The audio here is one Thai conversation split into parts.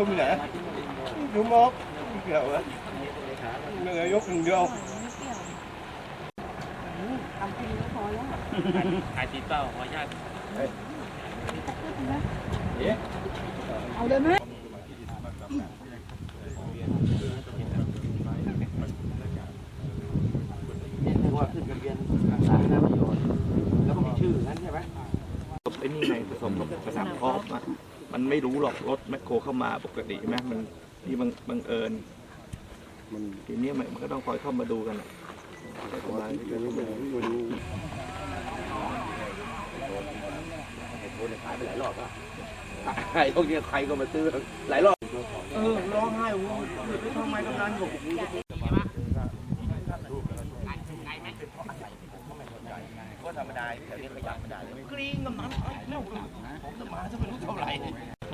không nè chú mốt kiểu á người dốt đừng vô ทำแค่นี้ก็พอแล้วถ่ายติดเปล่าขออนุญาเอาเลยไหมนี่เรียกว่าขึ้นทะเบียนสาธารณประโยชน์แล้วก็มีชื่อนั้นใช่ไหมไอ้นี่ไงผสมกับประสาครอบอะมัน ไม่รู้หรอกรถแมคโครเข้ามาปกติใช่ไหมมันนี่บังบังเอิญมันทีนี้มันมันก็ต้องคอยเข้ามาดูกันอะแต่ทำไมไอ้พวกเนี้ยใครก็มาซื้อหลายรอบ เออร้องไห้โอ้โหทำไมกำนันบอกก็ธรรมดาแถวนี้ขยับไม่ได้เลยกรี๊งกำนันไอ้เร็วผมจะมาจะไม่รู้เท่าไหร่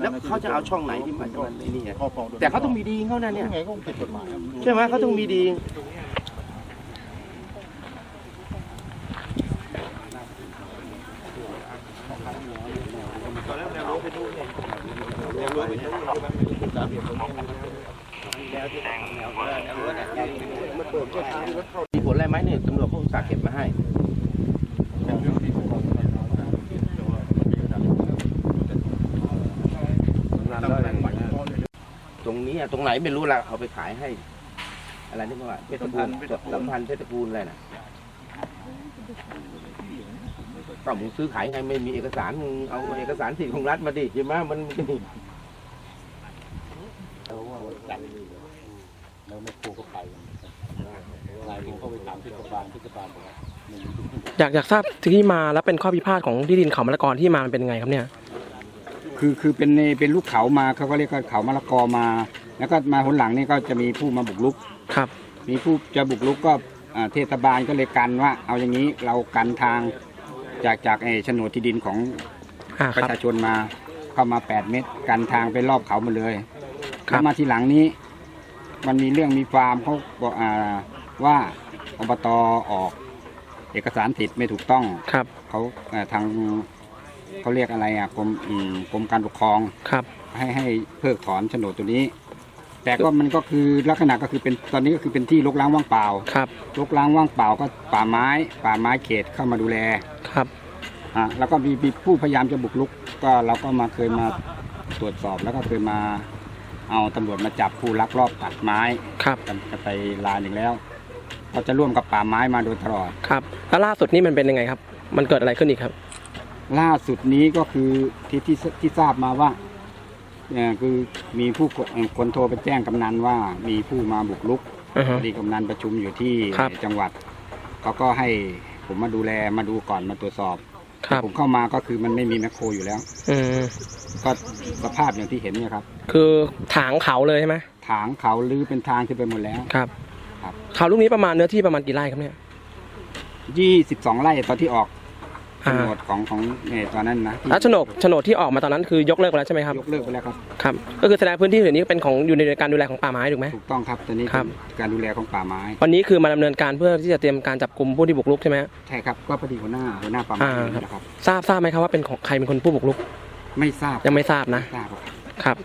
แล้วเขาจะเอาช่องไหนที่มันจะมันไอ้นี่อะแต่เขาต้องมีดีของเขานะเนี่ยใช่ไหมเขาต้องมีดี มีผลอะไรไหมเนี่ยตำรวจเขาอุตสาห์เก็บมาให้ ตรงนี้อะตรงไหนไม่รู้ละเอาไปขายให้ อะไรนี่ว่าเพชรบูรณ์สัมพันธ์เพชรบูรณ์อะไรน่ะก็มึงซื้อขายไงไม่มีเอกสารมึงเอาเอกสารสิทธิ์ของรัฐมาดิใช่ไหมมันอยากอยากทราบที่มาแล้วเป็นข้อพิพาทของที่ดินเขามะละกอที่มามันเป็นยังไงครับเนี่ย คือคือเป็นในเป็นลูกเขามาเขาก็เรียกว่าเขามะละกอมา แล้วก็มาหนหลังนี่ก็จะมีผู้มาบุกรุก ครับ มีผู้จะบุกรุกก็อ่าเทศบาลก็เลยกันว่า เอาอย่างนี้เรากันทางจากจากไอ้โฉนดที่ดินของอ่าประครับ ชาชนมาเข้ามา 8 เมตร กันทางไปรอบเขาหมาเลยครับ แล้วมาทีหลังนี้ มันมีเรื่องมีฟาร์มเขาบอกอ่าว่าอบตออก เอกสารสิทธิ์ไม่ถูกต้อง ครับ เขาเอ่อทาง เขาเรียกอะไรอะกรมอืมกรมการปกครองครับ ให้ให้เพิกถอนโฉนดตัวนี้ แต่ก็มันก็คือลักษณะก็คือเป็นตอนนี้ก็คือเป็นที่รกร้างว่างเปล่าครับ รกร้างว่างเปล่าก็ป่าไม้ ป่าไม้เขตเข้ามาดูแลครับ อะแล้วก็มีมีผู้พยายามจะบุกรุก ก็เราก็มาเคยมาตรวจสอบแล้วก็เคยมา เอาตำรวจมาจับผู้ลักลอบตัดไม้ครับกันกันไปลายหนึ่งแล้วเราจะร่วมกับป่าไม้มาโดยตลอด ครับ แล้วล่าสุดนี่มันเป็นยังไงครับ มันเกิดอะไรขึ้นอีกครับ ล่าสุดนี้ก็คือที่ที่ที่ทราบมาว่าเอ่อคือมีผู้คนเอ่อคนโทรไปแจ้งกำนันว่ามีผู้มาบุกรุกอือพฮะ อดีกำนันประชุมอยู่ที่ครับ จังหวัดเขาก็ให้ผมมาดูแลมาดูก่อนมาตรวจสอบ ครับผมเข้ามาก็คือมันไม่มีแมคโครอยู่แล้ว อืมก็สภาพอย่างที่เห็นเนี่ยครับ คือถางเขาเลยใช่ไหมถางเขาลื้อเป็นทางขึ้นไปหมดแล้ว ครับ ครับ เขาลูกนี้ประมาณเนื้อที่ประมาณกี่ไร่ครับเนี่ยยี่สิบสองไร่ตอนที่ออก โฉอ่า นดของของเนี่ยตอนนั้นนะที่แล้วโฉนดโฉนดที่ออกมาตอนนั้นคือยกเลิกไปแล้วใช่ไหมครับยกเลิกไปแล้วครับ ครับ ก็คือแสดงพื้นที่อื่นนี้เป็นของอยู่ในการดูแลของป่าไม้ถูกไหม ถูกต้องครับตอนนี้ครับ เป็นการดูแลของป่าไม้วันนี้คือมาดำเนินการเพื่อที่จะเตรียมการจับกลุ่มผู้ที่บุกรุกใช่ไหมฮะ ใช่ครับก็พอดีหัวหน้าหัวหน้าป่าไม้อ่านี่แหละครับ ทราบทราบไหมครับว่าเป็นของใครเป็นคนผู้บุกรุก ไม่ทราบยังไม่ทราบนะ ทราบครับครับ